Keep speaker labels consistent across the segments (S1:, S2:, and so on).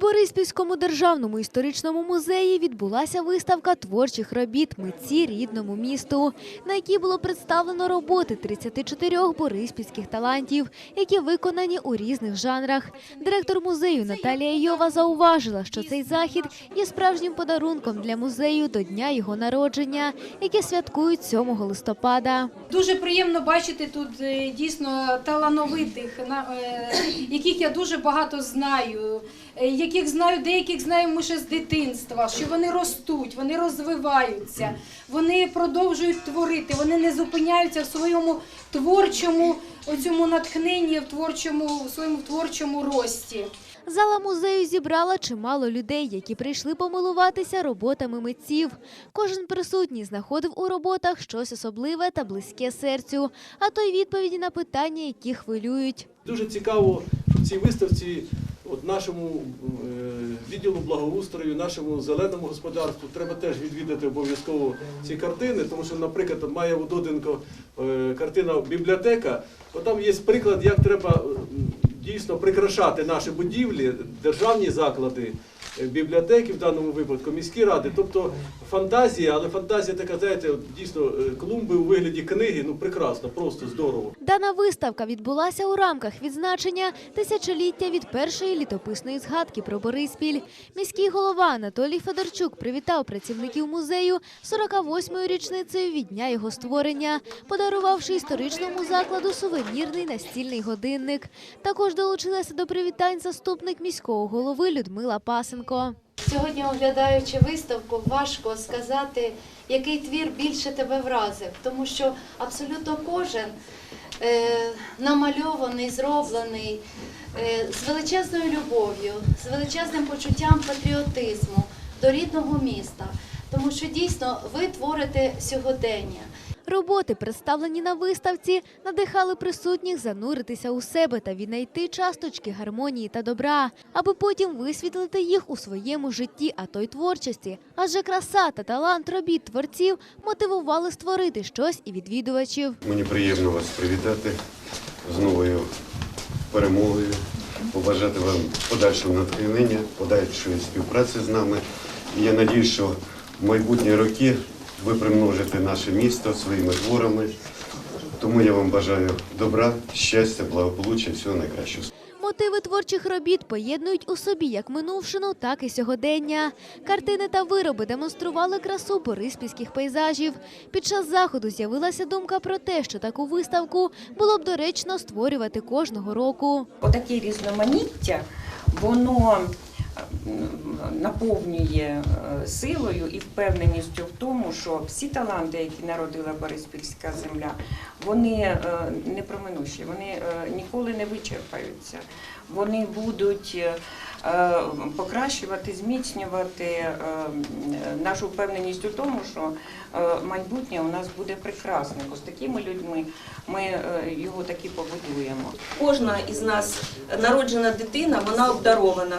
S1: Бориспільському державному історичному музеї відбулася виставка творчих робіт митці рідному місту, на якій було представлено роботи 34 бориспільських талантів, які виконані у різних жанрах. Директор музею Наталія Йова зауважила, що цей захід є справжнім подарунком для музею до дня його народження, яке святкують 7 листопада.
S2: Дуже приємно бачити тут е, дійсно талановитих, е, яких я дуже багато знаю, е, яких знаю, деяких знаю ми ще з дитинства, що вони ростуть, вони розвиваються, вони продовжують творити, вони не зупиняються в своєму творчому оцьому натхненні, в творчому, в своєму творчому рості.
S1: Зала музею зібрала чимало людей, які прийшли помилуватися роботами митців. Кожен присутній знаходив у роботах щось особливе та близьке серцю, а то й відповіді на питання, які хвилюють.
S3: Дуже цікаво, що в цій виставці от нашому е, відділу благоустрою, нашому зеленому господарству треба теж відвідати обов'язково ці картини, тому що, наприклад, має Удоденко е, картина бібліотека. бо там є приклад, як треба дійсно прикрашати наші будівлі, державні заклади. Е, Бібліотеки в даному випадку, міські ради, тобто фантазія, але фантазія така, знаєте, дійсно е, клумби у вигляді книги, ну прекрасно, просто здорово.
S1: Дана виставка відбулася у рамках відзначення тисячоліття від першої літописної згадки про Бориспіль. Міський голова Анатолій Федорчук привітав працівників музею 48-ю річницею від дня його створення, подарувавши історичному закладу сувенірний настільний годинник. Також долучилася до привітань заступник міського голови Людмила Пасенко.
S4: Сьогодні, оглядаючи виставку, важко сказати, який твір більше тебе вразив, тому що абсолютно кожен е, намальований, зроблений е, з величезною любов'ю, з величезним почуттям патріотизму до рідного міста, тому що дійсно ви творите сьогодення.
S1: Роботи, представлені на виставці, надихали присутніх зануритися у себе та віднайти часточки гармонії та добра, аби потім висвітлити їх у своєму житті, а то й творчості. Адже краса та талант робіт творців мотивували створити щось і відвідувачів.
S5: Мені приємно вас привітати з новою перемогою, побажати вам подальшого натхнення, подальшої співпраці з нами. І я надію, що в майбутні роки ви примножите наше місто своїми творами. Тому я вам бажаю добра, щастя, благополуччя, всього найкращого.
S1: Мотиви творчих робіт поєднують у собі як минувшину, так і сьогодення. Картини та вироби демонстрували красу бориспільських пейзажів. Під час заходу з'явилася думка про те, що таку виставку було б доречно створювати кожного року.
S6: Отаке різноманіття, воно наповнює е, силою і впевненістю в тому, що всі таланти, які народила Бориспільська земля, вони е, не проминущі, вони е, ніколи не вичерпаються. Вони будуть покращувати, зміцнювати нашу впевненість у тому, що майбутнє у нас буде прекрасним. Бо з такими людьми ми його таки побудуємо.
S7: Кожна із нас народжена дитина, вона обдарована.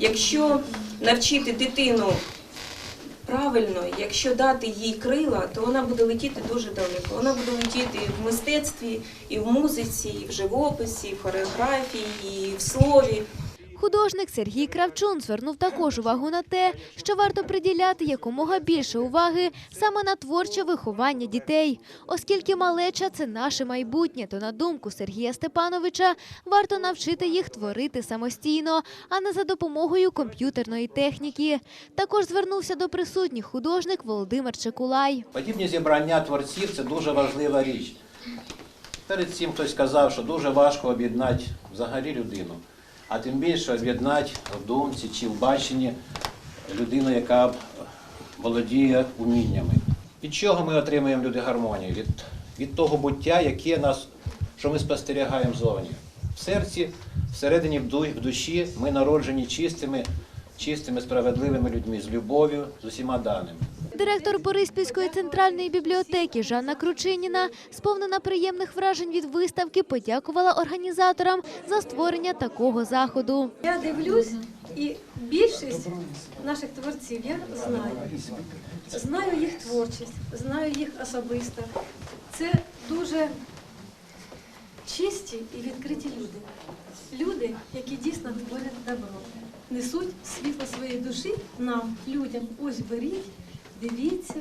S7: Якщо навчити дитину правильно, якщо дати їй крила, то вона буде летіти дуже далеко. Вона буде летіти і в мистецтві, і в музиці, і в живописі, і в хореографії, і в слові.
S1: Художник Сергій Кравчун звернув також увагу на те, що варто приділяти якомога більше уваги саме на творче виховання дітей, оскільки малеча це наше майбутнє. То на думку Сергія Степановича варто навчити їх творити самостійно, а не за допомогою комп'ютерної техніки. Також звернувся до присутніх художник Володимир Чекулай.
S8: Подібні зібрання творців це дуже важлива річ. Перед цим хтось сказав, що дуже важко об'єднати взагалі людину, а тим більше об'єднати в думці чи в баченні людину, яка володіє уміннями. Від чого ми отримуємо люди гармонію? Від, від того буття, яке нас, що ми спостерігаємо зовні. В серці, всередині в душі ми народжені чистими, чистими, справедливими людьми, з любов'ю, з усіма даними.
S1: Директор Бориспільської центральної бібліотеки Жанна Кручиніна, сповнена приємних вражень від виставки, подякувала організаторам за створення такого заходу.
S2: Я дивлюсь, і більшість наших творців я знаю. Знаю їх творчість, знаю їх особисто. Це дуже
S9: чисті і відкриті люди. Люди, які дійсно творять добро, несуть світло своєї душі нам, людям. Ось беріть, дивіться,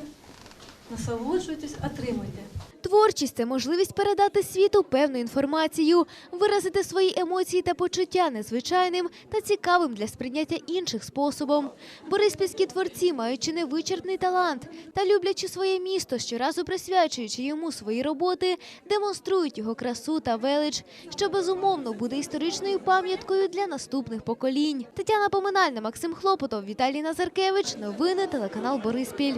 S9: насолоджуйтесь, отримуйте.
S1: Творчість це можливість передати світу певну інформацію, виразити свої емоції та почуття незвичайним та цікавим для сприйняття інших способом. Бориспільські творці, маючи невичерпний талант та люблячи своє місто, щоразу присвячуючи йому свої роботи, демонструють його красу та велич, що безумовно буде історичною пам'яткою для наступних поколінь. Тетяна Поминальна, Максим Хлопотов, Віталій Назаркевич. Новини телеканал Бориспіль.